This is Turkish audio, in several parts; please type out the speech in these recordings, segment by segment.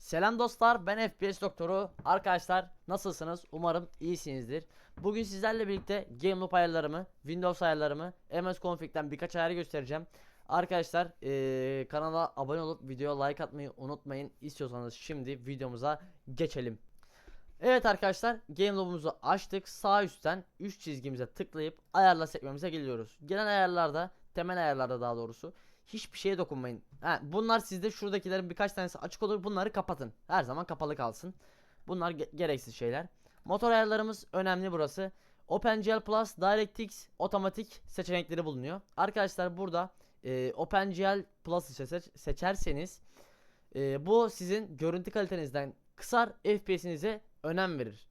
Selam dostlar ben FPS doktoru. Arkadaşlar nasılsınız? Umarım iyisinizdir. Bugün sizlerle birlikte Game Loop ayarlarımı Windows ayarlarımı MS Config'den birkaç ayarı göstereceğim. Arkadaşlar eee, kanala abone olup videoya like atmayı unutmayın. İstiyorsanız şimdi videomuza geçelim. Evet arkadaşlar Game Loop'umuzu açtık. Sağ üstten 3 çizgimize tıklayıp ayarla sekmemize geliyoruz. Gelen ayarlarda temel ayarlarda daha doğrusu hiçbir şeye dokunmayın. Ha, bunlar sizde şuradakilerin birkaç tanesi açık olur. Bunları kapatın. Her zaman kapalı kalsın. Bunlar ge- gereksiz şeyler. Motor ayarlarımız önemli burası. OpenGL Plus, DirectX, otomatik seçenekleri bulunuyor. Arkadaşlar burada e, OpenGL Plus'ı seç- seçerseniz e, bu sizin görüntü kalitenizden kısar FPS'inize önem verir.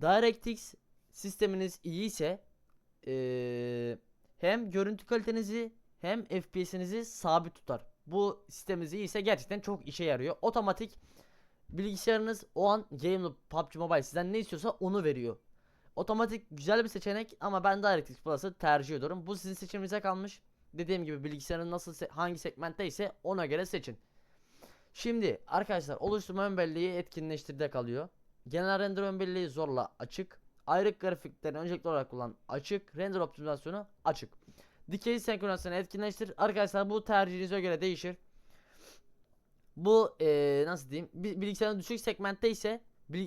DirectX sisteminiz iyi ise e, hem görüntü kalitenizi hem FPS'inizi sabit tutar. Bu sisteminiz iyi ise gerçekten çok işe yarıyor. Otomatik bilgisayarınız o an Game Loop, PUBG Mobile sizden ne istiyorsa onu veriyor. Otomatik güzel bir seçenek ama ben DirectX Plus'ı tercih ediyorum. Bu sizin seçiminize kalmış. Dediğim gibi bilgisayarın nasıl se- hangi segmentte ise ona göre seçin. Şimdi arkadaşlar oluşturma ön belleği etkinleştirde kalıyor. Genel render ön belleği zorla açık. Ayrık grafiklerini öncelikli olarak kullan açık. Render optimizasyonu açık. Dikey senkronizasyonu etkinleştir. Arkadaşlar bu tercihinize göre değişir. Bu eee, nasıl diyeyim? Bi- Bilgisayarın düşük segmentte ise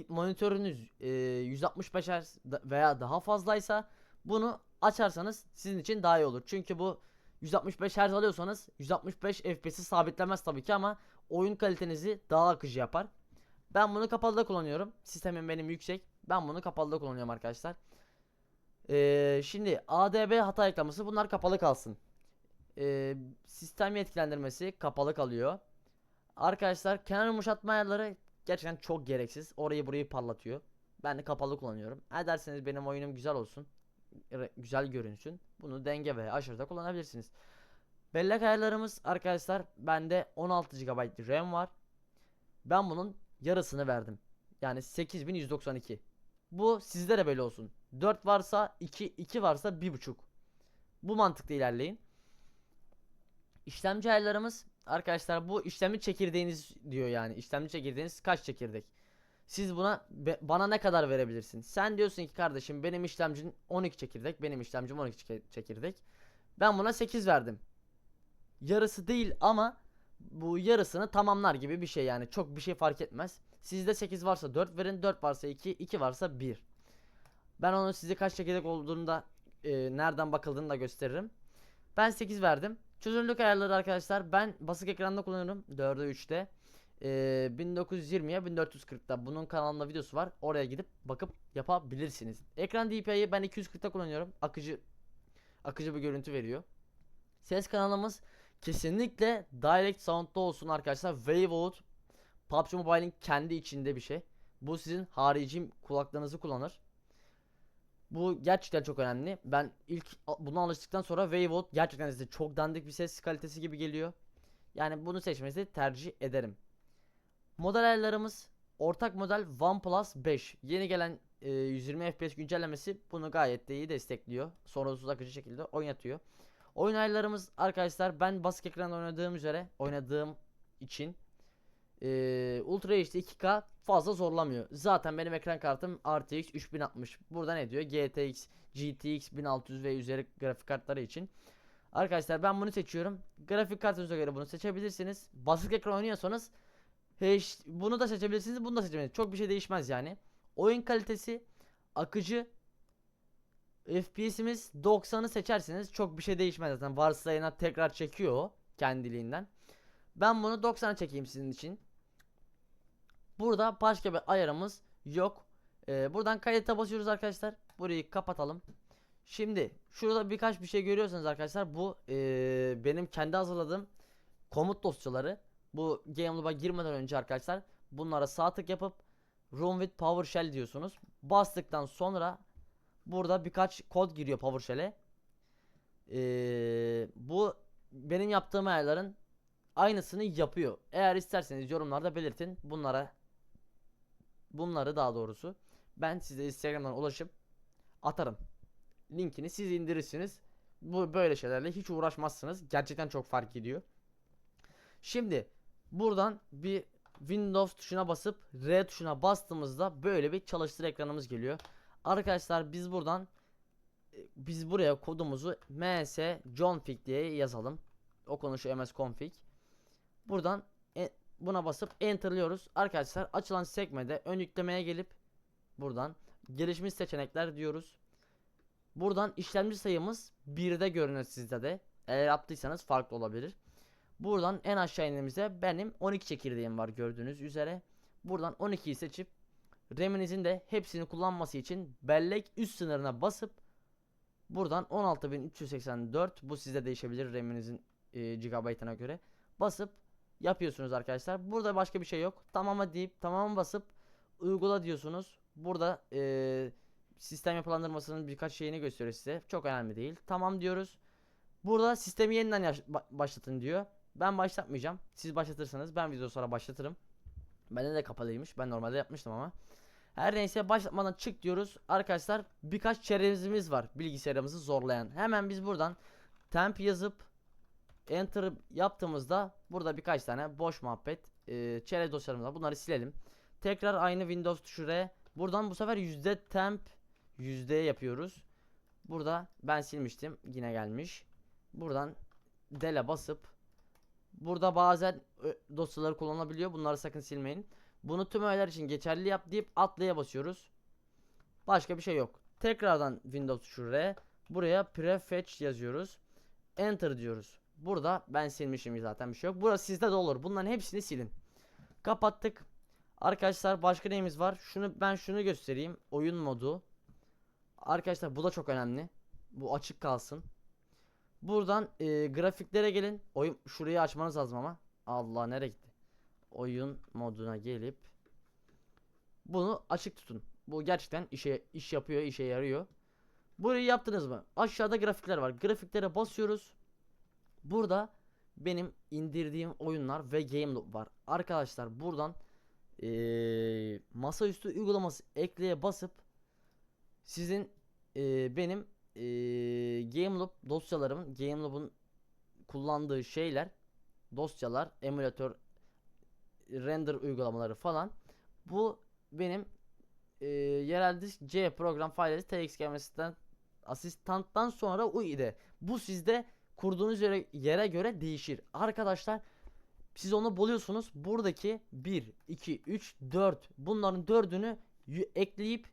monitörünüz eee 165 Hz veya daha fazlaysa bunu açarsanız sizin için daha iyi olur. Çünkü bu 165 Hz alıyorsanız 165 FPS'i sabitlemez tabii ki ama oyun kalitenizi daha akıcı yapar. Ben bunu kapalıda kullanıyorum. Sistemim benim yüksek. Ben bunu kapalıda kullanıyorum arkadaşlar. Ee, şimdi ADB hata eklemesi bunlar kapalı kalsın. Ee, sistem yetkilendirmesi kapalı kalıyor. Arkadaşlar kenar yumuşatma ayarları gerçekten çok gereksiz. Orayı burayı parlatıyor. Ben de kapalı kullanıyorum. Ederseniz benim oyunum güzel olsun. Güzel görünsün. Bunu denge ve aşırıda kullanabilirsiniz. Bellek ayarlarımız arkadaşlar bende 16 GB RAM var. Ben bunun yarısını verdim. Yani 8192. Bu sizde de böyle olsun. 4 varsa 2, 2 varsa 1.5. Bu mantıkla ilerleyin. İşlemci ayarlarımız arkadaşlar bu işlemci çekirdeğiniz diyor yani. İşlemci çekirdeğiniz kaç çekirdek? Siz buna bana ne kadar verebilirsin? Sen diyorsun ki kardeşim benim işlemcim 12 çekirdek, benim işlemcim 12 çeke- çekirdek. Ben buna 8 verdim. Yarısı değil ama bu yarısını tamamlar gibi bir şey yani. Çok bir şey fark etmez. Sizde 8 varsa 4 verin, 4 varsa 2, 2 varsa 1. Ben onu size kaç çekirdek olduğunu da e, nereden bakıldığını da gösteririm. Ben 8 verdim. Çözünürlük ayarları arkadaşlar ben basık ekranda kullanıyorum 4'e 3'te. E, 1920'ye 1440'da bunun kanalında videosu var. Oraya gidip bakıp yapabilirsiniz. Ekran DPI'yi ben 240'ta kullanıyorum. Akıcı akıcı bir görüntü veriyor. Ses kanalımız kesinlikle Direct Sound'da olsun arkadaşlar. Waveout PUBG Mobile'in kendi içinde bir şey. Bu sizin harici kulaklığınızı kullanır. Bu gerçekten çok önemli. Ben ilk buna alıştıktan sonra Waveout gerçekten size çok dandik bir ses kalitesi gibi geliyor. Yani bunu seçmenizi tercih ederim. Model ayarlarımız ortak model OnePlus 5. Yeni gelen e, 120 FPS güncellemesi bunu gayet de iyi destekliyor. Sorunsuz akıcı şekilde oynatıyor. Oyun ayarlarımız arkadaşlar ben basık ekranda oynadığım üzere oynadığım için Ultra HD 2K fazla zorlamıyor. Zaten benim ekran kartım RTX 3060. Burada ne diyor? GTX, GTX 1600 ve üzeri grafik kartları için. Arkadaşlar ben bunu seçiyorum. Grafik kartınıza göre bunu seçebilirsiniz. Basık ekran oynuyorsanız hiç bunu da seçebilirsiniz, bunu da seçebilirsiniz. Çok bir şey değişmez yani. Oyun kalitesi akıcı FPS'imiz 90'ı seçerseniz çok bir şey değişmez zaten. Varsayına tekrar çekiyor o kendiliğinden. Ben bunu 90'a çekeyim sizin için. Burada başka bir ayarımız yok. Ee, buradan kayıta basıyoruz arkadaşlar. Burayı kapatalım. Şimdi şurada birkaç bir şey görüyorsanız arkadaşlar bu ee, benim kendi hazırladığım komut dosyaları. Bu Game Loop'a girmeden önce arkadaşlar bunlara sağ tık yapıp Run with PowerShell diyorsunuz. Bastıktan sonra burada birkaç kod giriyor PowerShell'e. Ee, bu benim yaptığım ayarların aynısını yapıyor. Eğer isterseniz yorumlarda belirtin. Bunlara bunları daha doğrusu ben size Instagram'dan ulaşıp atarım. Linkini siz indirirsiniz. Bu böyle şeylerle hiç uğraşmazsınız. Gerçekten çok fark ediyor. Şimdi buradan bir Windows tuşuna basıp R tuşuna bastığımızda böyle bir çalıştır ekranımız geliyor. Arkadaşlar biz buradan e, biz buraya kodumuzu ms johnfig diye yazalım. O konuşuyor ms config. Buradan buna basıp enterlıyoruz. Arkadaşlar açılan sekmede ön yüklemeye gelip buradan gelişmiş seçenekler diyoruz. Buradan işlemci sayımız 1'de görünür sizde de. Eğer yaptıysanız farklı olabilir. Buradan en aşağı indiğimizde benim 12 çekirdeğim var gördüğünüz üzere. Buradan 12'yi seçip RAM'inizin de hepsini kullanması için bellek üst sınırına basıp buradan 16384 bu sizde değişebilir RAM'inizin e, gigabaytına göre basıp yapıyorsunuz arkadaşlar. Burada başka bir şey yok. Tamama deyip tamam basıp uygula diyorsunuz. Burada e, sistem yapılandırmasının birkaç şeyini gösteriyor size. Çok önemli değil. Tamam diyoruz. Burada sistemi yeniden başlatın diyor. Ben başlatmayacağım. Siz başlatırsanız ben video sonra başlatırım. Bende de kapalıymış. Ben normalde yapmıştım ama. Her neyse başlatmadan çık diyoruz. Arkadaşlar birkaç çerezimiz var bilgisayarımızı zorlayan. Hemen biz buradan temp yazıp enter yaptığımızda burada birkaç tane boş muhabbet e, çerez dosyalarımız var. Bunları silelim. Tekrar aynı Windows tuşu R. Buradan bu sefer yüzde temp yüzde yapıyoruz. Burada ben silmiştim. Yine gelmiş. Buradan dele basıp burada bazen dosyaları kullanılabiliyor. Bunları sakın silmeyin. Bunu tüm öğeler için geçerli yap deyip atlaya basıyoruz. Başka bir şey yok. Tekrardan Windows tuşu R. Buraya prefetch yazıyoruz. Enter diyoruz. Burada ben silmişim zaten bir şey yok. Burası sizde de olur. Bunların hepsini silin. Kapattık. Arkadaşlar başka neyimiz var? Şunu ben şunu göstereyim. Oyun modu. Arkadaşlar bu da çok önemli. Bu açık kalsın. Buradan e, grafiklere gelin. Oyun şurayı açmanız lazım ama. Allah nereye gitti? Oyun moduna gelip bunu açık tutun. Bu gerçekten işe iş yapıyor, işe yarıyor. Burayı yaptınız mı? Aşağıda grafikler var. Grafiklere basıyoruz. Burada benim indirdiğim oyunlar ve game loop var. Arkadaşlar buradan eee masaüstü uygulaması ekleye basıp sizin eee, benim eee game loop dosyalarımın game loop'un kullandığı şeyler dosyalar emülatör render uygulamaları falan bu benim eee yerel disk C program failleri TX gelmesinden asistanttan sonra UI'de bu sizde kurduğunuz yere, yere göre değişir. Arkadaşlar siz onu buluyorsunuz. Buradaki 1, 2, 3, 4 bunların dördünü ekleyip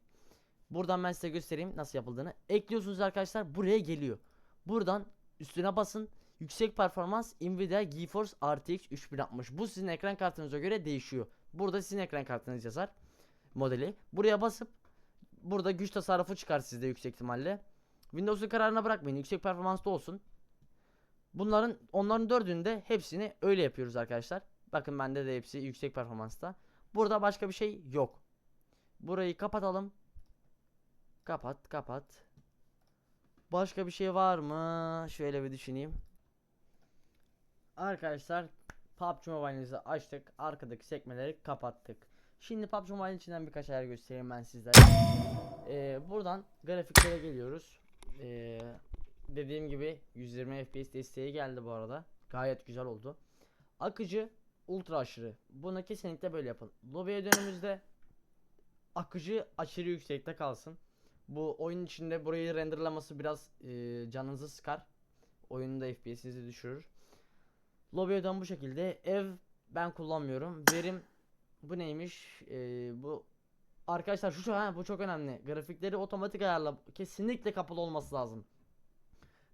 buradan ben size göstereyim nasıl yapıldığını. Ekliyorsunuz arkadaşlar buraya geliyor. Buradan üstüne basın. Yüksek performans Nvidia GeForce RTX 3060. Bu sizin ekran kartınıza göre değişiyor. Burada sizin ekran kartınız yazar modeli. Buraya basıp burada güç tasarrufu çıkar sizde yüksek ihtimalle. Windows'un kararına bırakmayın. Yüksek performanslı olsun. Bunların onların dördünde hepsini öyle yapıyoruz arkadaşlar. Bakın bende de hepsi yüksek performansta. Burada başka bir şey yok. Burayı kapatalım. Kapat, kapat. Başka bir şey var mı? Şöyle bir düşüneyim. Arkadaşlar PUBG Mobile'inizi açtık. Arkadaki sekmeleri kapattık. Şimdi PUBG Mobile içinden birkaç ayar göstereyim ben sizlere. Ee, buradan grafiklere geliyoruz. Ee, dediğim gibi 120 FPS desteği geldi bu arada. Gayet güzel oldu. Akıcı ultra aşırı. Bunu kesinlikle böyle yapın. Lobiye dönümüzde akıcı aşırı yüksekte kalsın. Bu oyun içinde burayı renderlaması biraz e, canınızı sıkar. Oyunun da FPS'inizi düşürür. Lobiye dön bu şekilde. Ev ben kullanmıyorum. Verim bu neymiş? E, bu arkadaşlar şu ha, bu çok önemli. Grafikleri otomatik ayarla kesinlikle kapalı olması lazım.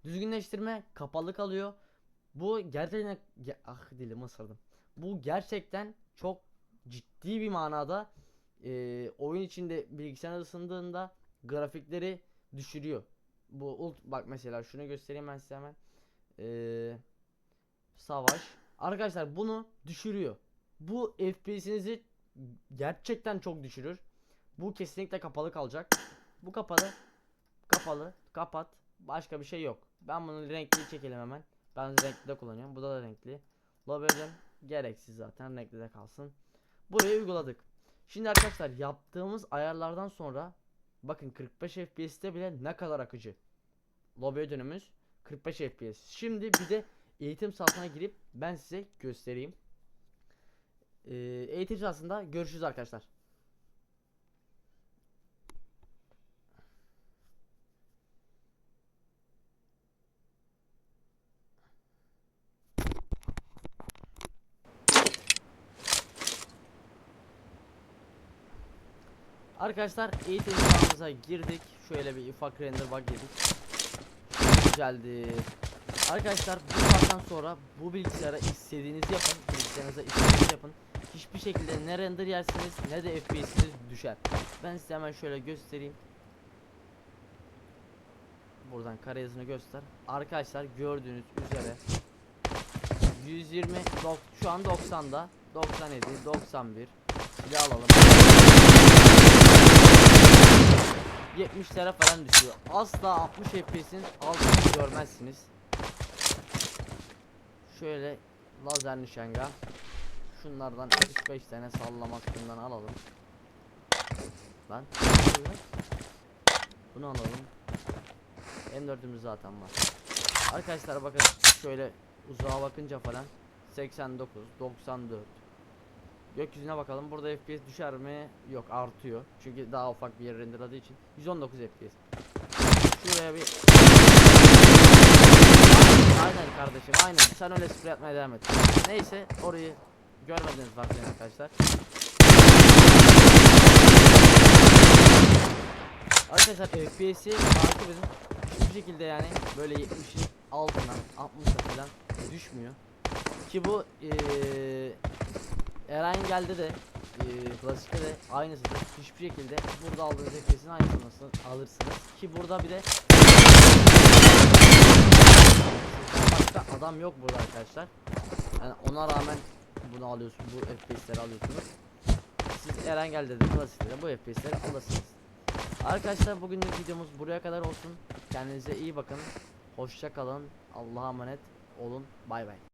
Düzgünleştirme kapalı kalıyor. Bu gerçekten ge- ah dilim ısırdım. Bu gerçekten çok ciddi bir manada e, oyun içinde bilgisayar ısındığında grafikleri düşürüyor. Bu ult bak mesela şunu göstereyim ben size hemen. E, savaş. Arkadaşlar bunu düşürüyor. Bu FPS'inizi gerçekten çok düşürür. Bu kesinlikle kapalı kalacak. Bu kapalı. Kapalı. Kapat. Başka bir şey yok. Ben bunu renkli çekelim hemen. Ben renkli de kullanıyorum. Bu da, da renkli. Lobby'den gereksiz zaten renkli de kalsın. Burayı uyguladık. Şimdi arkadaşlar yaptığımız ayarlardan sonra bakın 45 FPS'te bile ne kadar akıcı. Lobby dönümümüz 45 FPS. Şimdi bir de eğitim satına girip ben size göstereyim. e, eğitici aslında görüşürüz arkadaşlar. Arkadaşlar eğitim sahamıza girdik. Şöyle bir ufak render bug yedik. Güzeldi. Arkadaşlar bu saatten sonra bu bilgisayara istediğinizi yapın. Bilgisayarınıza istediğinizi yapın. Hiçbir şekilde ne render yersiniz ne de FPS'iniz düşer. Ben size hemen şöyle göstereyim. Buradan kare yazını göster. Arkadaşlar gördüğünüz üzere 120 dok- şu an 90'da 97 91 silah alalım 70 lira falan düşüyor. Asla 60 FPS'in altını görmezsiniz. Şöyle lazer nişanga. Şunlardan 35 tane sallama hakkından alalım. Lan. Bunu alalım. M4'ümüz zaten var. Arkadaşlar bakın şöyle uzağa bakınca falan 89, 94. Gökyüzüne bakalım. Burada FPS düşer mi? Yok artıyor. Çünkü daha ufak bir yer renderladığı için 119 FPS. Şuraya bir Aynen kardeşim aynen. Sen öyle sprey atmaya devam et. Neyse orayı görmediniz varsayın arkadaşlar. Arkadaşlar FPS'i takip edin. Hiçbir şekilde yani böyle 70'in altından 60'a falan düşmüyor. Ki bu eee Eren geldi de eee klasikte de aynısıdır. Hiçbir şekilde burada aldığınız FPS'in aynısını alırsınız. Ki burada bir de başka adam yok burada arkadaşlar. Yani ona rağmen bunu alıyorsun, bu FPS'leri alıyorsunuz. Siz Eren geldi de klasikte de bu FPS'leri alırsınız. Arkadaşlar bugünlük videomuz buraya kadar olsun. Kendinize iyi bakın. Hoşça kalın. Allah'a emanet olun. Bay bay.